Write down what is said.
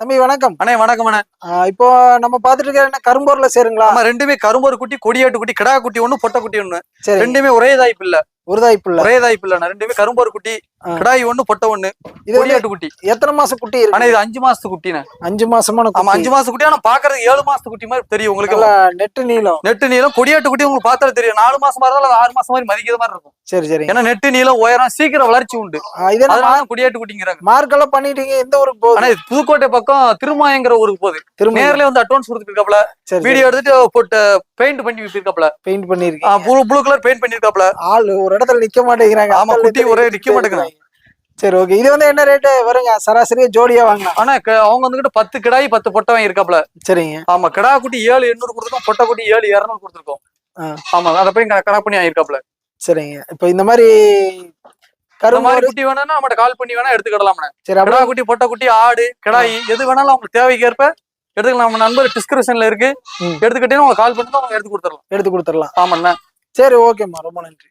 தம்பி வணக்கம். அண்ணே வணக்கம் அண்ணே. இப்போ நம்ம பாத்துட்டு இருக்க என்ன கரும்பூர்ல சேருங்களா? ஆமா ரெண்டுமே கரும்பொரு குட்டி கொடியாட்டு குட்டி கிடா குட்டி ஒண்ணு பொட்டை குட்டி ஒண்ணு. ரெண்டுமே ஒரே தாய்ப்பு இல்ல. உருதாய்ப்பு இல்ல. ஒரே தாய்ப்பு இல்ல ரெண்டுமே கரும்பொரு குட்டி. கிடாய் ஒண்ணு பொட்டை ஒண்ணு கொடியாட்டு குட்டி. எத்தனை மாசம் குட்டி ஆனா இது அஞ்சு மாசத்து குட்டிண்ணே. அஞ்சு மாசமான ஆமா அஞ்சு மாசத்து குட்டி. ஆனா பாக்குறது ஏழு மாசத்து குட்டி மாதிரி தெரியும் உங்களுக்கு. நெட்டு நீளம். நெட்டு நீளம். கொடியாட்டு குட்டி உங்களுக்கு பார்த்தாலே தெரியும். நாலு மாசமா இருந்தாலும் ஆறு மாசம் மாதிரி மதிக்கிற மாதிரி இருக்கும். சரி சரி. ஏன்னா நெட்டு நீளம் உயரம் சீக்கிரம் வளர்ச்சி உண்டு. அதனால கொடியாட்டு குட்டிங்கிறாங்க. மார்க் எல்லாம் பண்ணிட்டீங்க? எந்த போகுது? ஆனா இது புதுக்கோட்டை பக்கம் திருமாயங்கிற ஊருக்கு போகுது. திரும்ப நேர்ல வந்து அட்வான்ஸ் கொடுத்துருக்காப்ல வீடியோ எடுத்துட்டு போட்டு பெயிண்ட் பண்ணி விட்டுருக்காப்ல பெயிண்ட் பண்ணிருக்கீங்க. ப்ளூ ப்ளூ கலர் பெயிண்ட் பண்ணிருக்காப்ல ஆள் ஒரு இடத்துல நிக்க மாட்டேங்கிறாங்க. ஆமா, குட்டி ஒரே நிக்க நிக்க மாட்டேங்கிறாங்க. சரி ஓகே இது வந்து என்ன ரேட்டு வருங்க. சராசரியா ஜோடியா வாங்கலாம். ஆனா அவங்க வந்துகிட்டு பத்து கிடாய் பத்து பொட்டை வாங்கி இருக்காப்ல சரிங்க. ஆமா கிடா குட்டி ஏழு எண்ணூறு கொடுத்துருக்கோம் பொட்டை குட்டி ஏழு இரநூறு கொடுத்துருக்கோம். ஆ. ஆமா அதை போய் கடா பண்ணி வாங்கியிருக்காப்ல சரிங்க. இப்போ இந்த மாதிரி மாதிரி குட்டி வேணும்னா நம்மகிட்ட கால் பண்ணி வேணா எடுத்துக்கிடலாம்ண்ணே. சரி கிடா குட்டி பொட்டை குட்டி ஆடு கிடாய் எது வேணாலும் அவங்களுக்கு தேவைக்கு ஏற்ப எடுத்துக்கலாம். நம்ம நண்பர் டிஸ்கிரிப்ஷன்ல இருக்கு. எடுத்துக்கிட்டே அவங்க கால் பண்ணி அவங்க எடுத்து கொடுத்துடலாம். எடுத்து கொடுத்துடலாம். ஆமாண்ணா. சரி ஓகேம்மா ரொம்ப நன்றி.